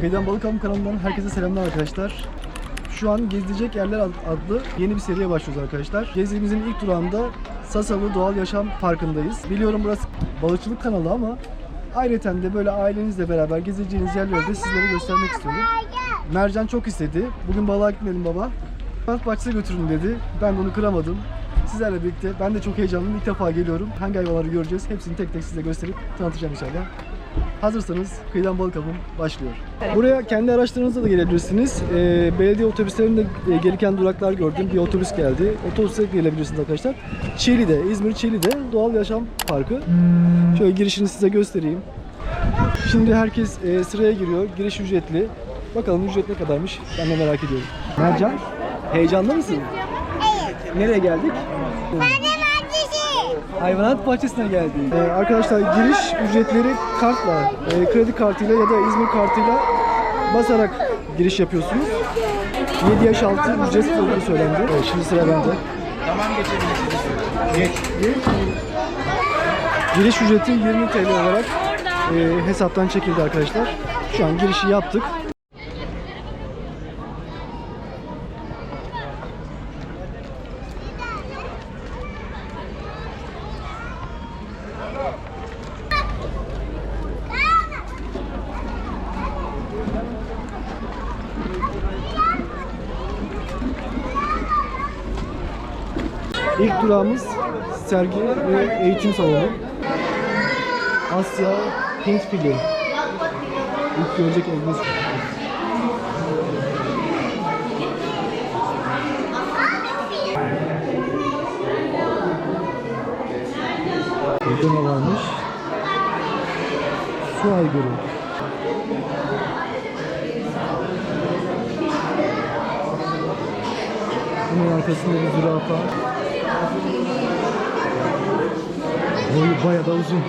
Kıyıdan Balık Avı kanalından herkese selamlar arkadaşlar. Şu an Gezilecek Yerler ad- adlı yeni bir seriye başlıyoruz arkadaşlar. Gezimizin ilk durağında Sasalı Doğal Yaşam Parkı'ndayız. Biliyorum burası balıkçılık kanalı ama ayrıca de böyle ailenizle beraber gezeceğiniz yerleri de sizlere göstermek istiyorum. Mercan çok istedi. Bugün balığa gitmeyelim baba. Hayvanat bahçesine götürün dedi. Ben onu kıramadım. Sizlerle birlikte ben de çok heyecanlıyım. İlk defa geliyorum. Hangi hayvanları göreceğiz? Hepsini tek tek size gösterip tanıtacağım inşallah. Hazırsanız kıyıdan balık avım başlıyor. Buraya kendi araçlarınızla da gelebilirsiniz. Ee, belediye otobüslerinde e, gelirken duraklar gördüm. Bir otobüs geldi. Otobüse gelebilirsiniz arkadaşlar. Çeli'de, İzmir Çeli'de Doğal Yaşam Parkı. Şöyle girişini size göstereyim. Şimdi herkes e, sıraya giriyor. Giriş ücretli. Bakalım ücret ne kadarmış? Ben de merak ediyorum. Mercan, heyecanlı mısın? Evet. Nereye geldik? Annesi. Hayvanat bahçesine geldik. Ee, arkadaşlar giriş ücretleri kartla, e, kredi kartıyla ya da İzmir kartıyla basarak giriş yapıyorsunuz. 7 yaş altı ücretsiz olduğu söylendi. Evet, şimdi sıra bende. Tamam geçebilirsiniz. Geç. Giriş ücreti 20 TL olarak e, hesaptan çekildi arkadaşlar. Şu an girişi yaptık. İlk durağımız sergi ve eğitim salonu. Asya Hint fili. İlk görecek olduğunuz Burada varmış? Su aygırı. Bunun arkasında bir zürafa. Boyu bayağı da uzun.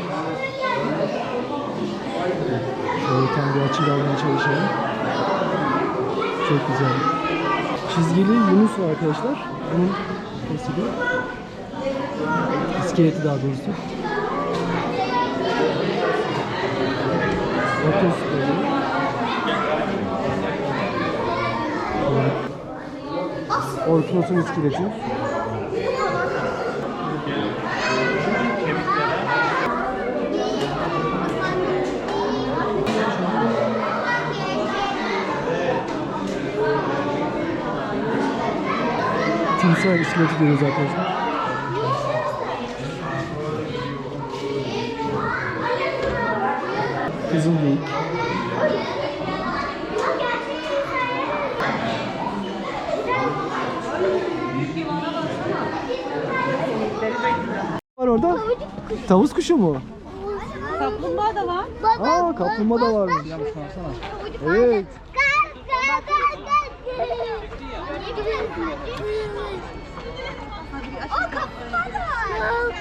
Şöyle tam bir açıyla almaya çalışalım. Çok güzel. Çizgili Yunus var arkadaşlar. Bunun fosili. İskeleti daha doğrusu. Evet. Orkinos'un iskeleti. Timsah iskeleti görüyoruz arkadaşlar. Kızıl geyik. var orada? Tavus kuşu mu? Kaplumbağa da var. Aa kaplumbağa da varmış. Evet. O kaplumbağa da var.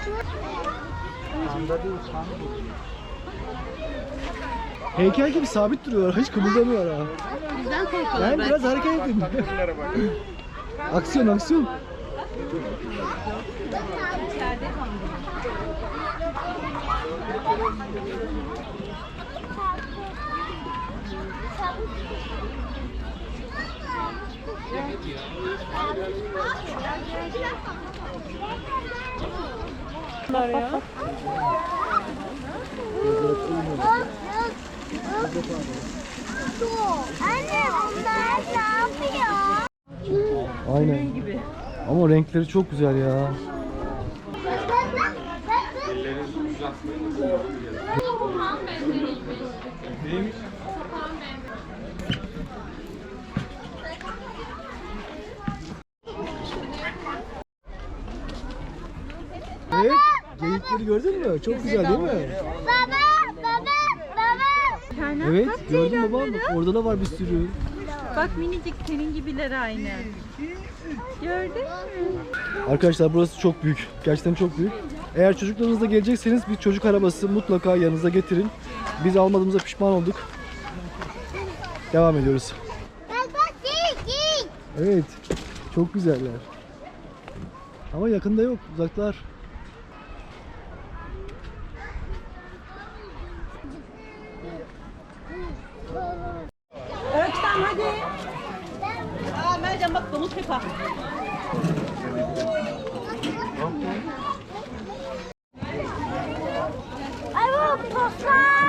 Heykel gibi sabit duruyor. Hiç kımıldamıyor ha. Bizden korkuyorlar Ben biraz hareket edin. aksiyon aksiyon. Anne onlar ne yapıyor? Aynen. Ama renkleri çok güzel ya. Evet. Geyikleri gördün mü? Çok güzel değil mi? Baba, baba, baba. Evet. Gördün mü babam? Orada da var bir sürü. Bak minicik senin gibiler aynı. Gördün mü? Arkadaşlar burası çok büyük. Gerçekten çok büyük. Eğer çocuklarınızla gelecekseniz bir çocuk arabası mutlaka yanınıza getirin. Biz almadığımıza pişman olduk. Devam ediyoruz. Bak bak geyik geyik. Evet. Çok güzeller. Ama yakında yok. Uzaklar. Mercan hadi. Aa Mercan bak domuz pepa. Ay bu tostlar.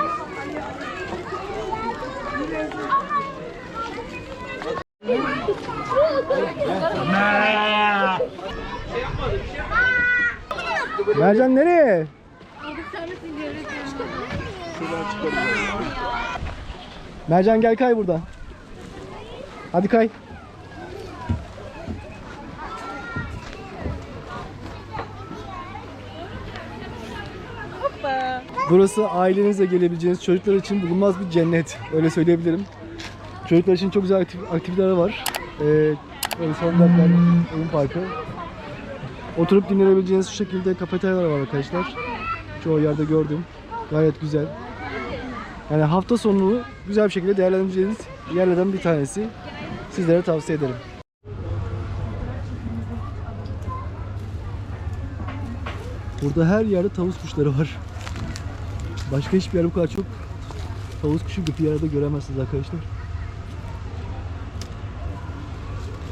Mercan nereye? Mercan gel kay buradan. Hadi kay. Burası ailenizle gelebileceğiniz çocuklar için bulunmaz bir cennet. Öyle söyleyebilirim. Çocuklar için çok güzel aktif- aktiviteler var. Ee, böyle salınaklar, oyun parkı. Oturup dinlenebileceğiniz şu şekilde kafeteryalar var arkadaşlar. Çoğu yerde gördüm. Gayet güzel. Yani hafta sonunu güzel bir şekilde değerlendireceğiniz yerlerden bir tanesi. Sizlere tavsiye ederim. Burada her yerde tavus kuşları var. Başka hiçbir yer bu kadar çok tavus kuşu bir yerde göremezsiniz arkadaşlar.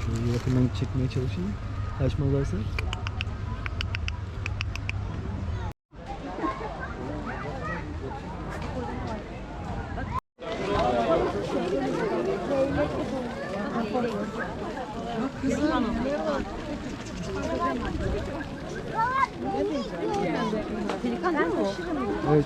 Şöyle yakından çekmeye çalışayım. Kaçmazlarsa. Evet.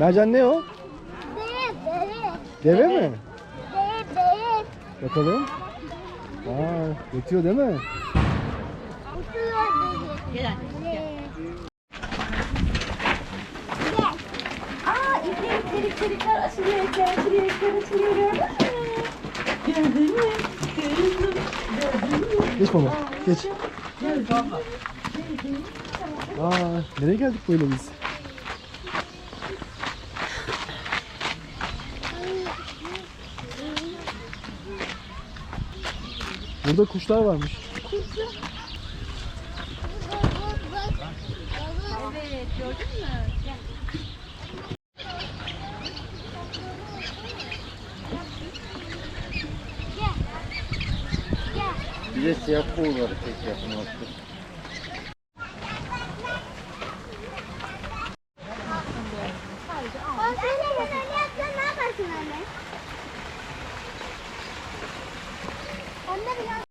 Mercan ne o? Deve, deve, Deve mi? deve, deve. Bakalım. Aa, yatıyor değil mi? Gel. Aa ipler ipler ipler ipler açılıyor ipler açılıyor ipler açılıyor gördün mü? Gördün mü? Gördün mü? Geç baba, geç. Aa, nereye geldik böyle biz? Burada kuşlar varmış. Evet gördün mü? Bir de siyah kuğu var tek yapılması. Anne sen öyle yapsan ne yaparsın anne? Anne biraz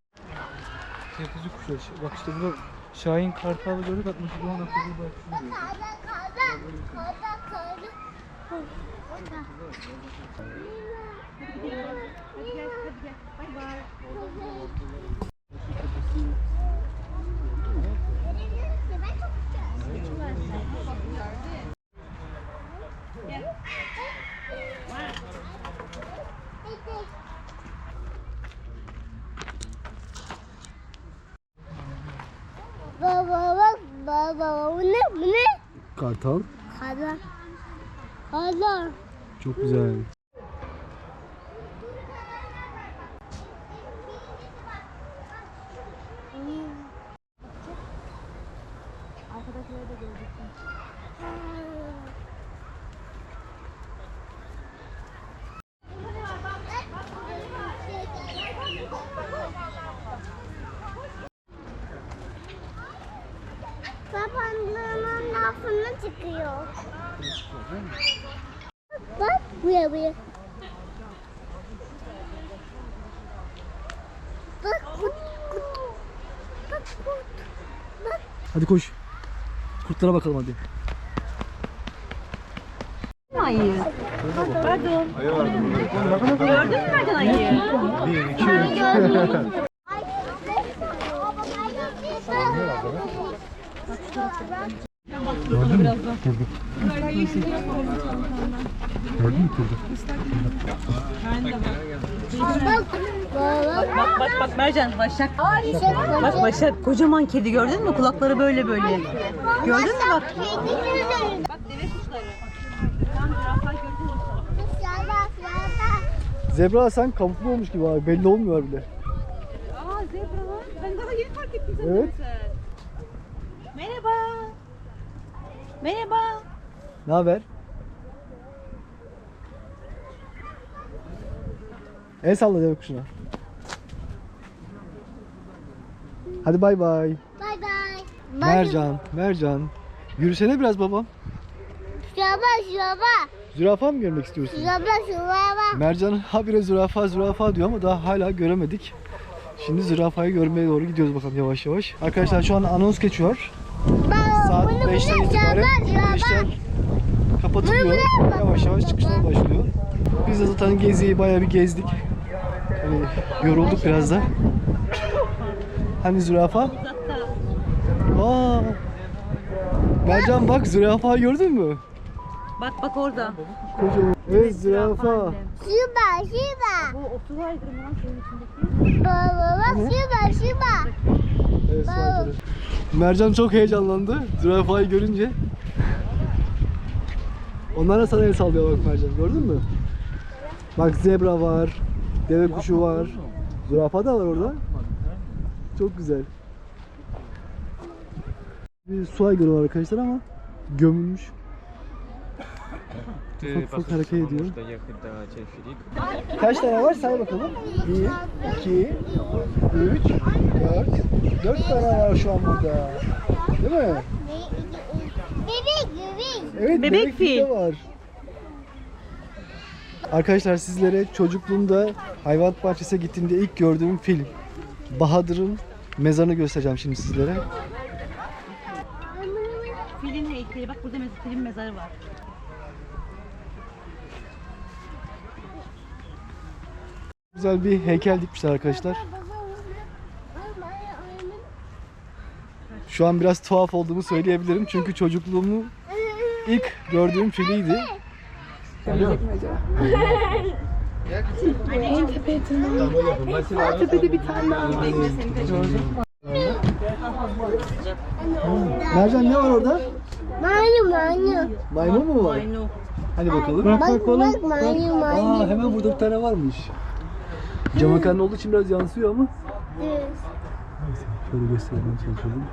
Yırtıcı kuşlar. Bak işte burada Şahin Kartal'ı gördük atmış. Bu anda kızıl bak. Kaza kaza bak baba bu ne bu ne? Kartal. Kaza. Kaza. Çok güzel. Lafına çıkıyor. Bak buraya buraya. Bak kurt kurt. Bak kurt. Bak Hadi koş. Kurtlara bakalım hadi. Ayı. Pardon. Gördün mü Mercan ayıyı? Bir, iki, üç. Gördün mü? Kurdu. Gördün mü kurdu? Bak. Bak bak bak Mercan Başak. Bak Başak kocaman kedi gördün mü? Kulakları böyle böyle. Gördün mü bak? Deve kuşları. Zebra Hasan kamufle olmuş gibi abi. Belli olmuyor bile. Aa zebra. Ben daha yeni fark ettim zaten. Evet. Merhaba. Merhaba. Ne haber? El salla deve kuşuna. Hadi bay bay. Bye bye. Mercan, Mercan. Yürüsene biraz babam. Şuraba şuraba. Zürafa mı görmek istiyorsun? Şuraba şuraba. Mercan habire zürafa zürafa diyor ama daha hala göremedik. Şimdi zürafayı görmeye doğru gidiyoruz bakalım yavaş yavaş. Arkadaşlar şu an anons geçiyor. Saat bunu 5'ten buraya itibaren şuraba, şuraba. girişler kapatılıyor. Yavaş yavaş çıkışlar başlıyor. Biz de zaten geziyi bayağı bir gezdik. Hani yorulduk biraz da. Hani zürafa? Aa. Mercan bak zürafa gördün mü? Bak bak orada. Kocaman. Evet zürafa. Şuraba şuraba. Bu 30 aydır mı lan senin içindeki? Baba bak şuraba şuraba. Evet. Mercan çok heyecanlandı zürafayı görünce. Onlar da sana el sallıyor bak Mercan gördün mü? Bak zebra var, deve kuşu var, zürafa da var orada. Çok güzel. Bir su aygırı var arkadaşlar ama gömülmüş. Ufak ufak hareket ediyor. Kaç tane var say bakalım. 1, 2, 3, 4. 4 tane var şu an burada. Değil mi? Bebek bebek. Evet Bebek bebek fil de fil. var. Arkadaşlar sizlere çocukluğumda hayvanat bahçesine gittiğimde ilk gördüğüm film Bahadır'ın mezarını göstereceğim şimdi sizlere. Filin heykeli. Bak burada mez- filin mezarı var. Güzel bir heykel dikmişler arkadaşlar. Şu an biraz tuhaf olduğumu söyleyebilirim çünkü çocukluğumu ilk gördüğüm filiydi. Mercan ne var orada? Maymun maymun. Maymun mu var? Ayno. Hadi bakalım. Bak bak maymun Aa maymun. hemen burada bir tane varmış. Cam mekanı olduğu için biraz yansıyor ama. Şöyle göstermeye çalışalım.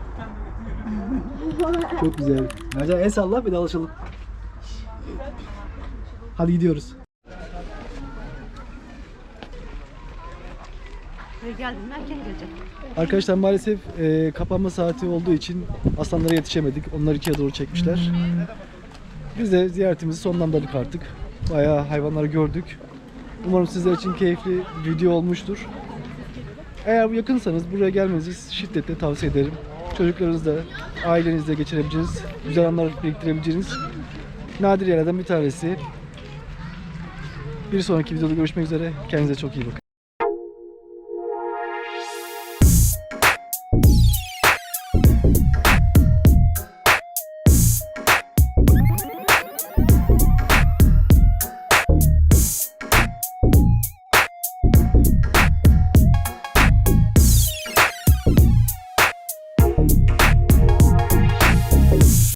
Çok güzel. Mercan el salla vedalaşalım. Hadi gidiyoruz. Geldiğinde erken gelecek. Arkadaşlar maalesef e, kapanma saati olduğu için aslanlara yetişemedik. Onlar ikiye doğru çekmişler. Biz de ziyaretimizi sonlandırdık artık. Bayağı hayvanları gördük. Umarım sizler için keyifli video olmuştur. Eğer yakınsanız buraya gelmenizi şiddetle tavsiye ederim. Çocuklarınızla, ailenizle geçirebileceğiniz, güzel anlar biriktirebileceğiniz nadir yerlerden bir tanesi. Bir sonraki videoda görüşmek üzere. Kendinize çok iyi bakın.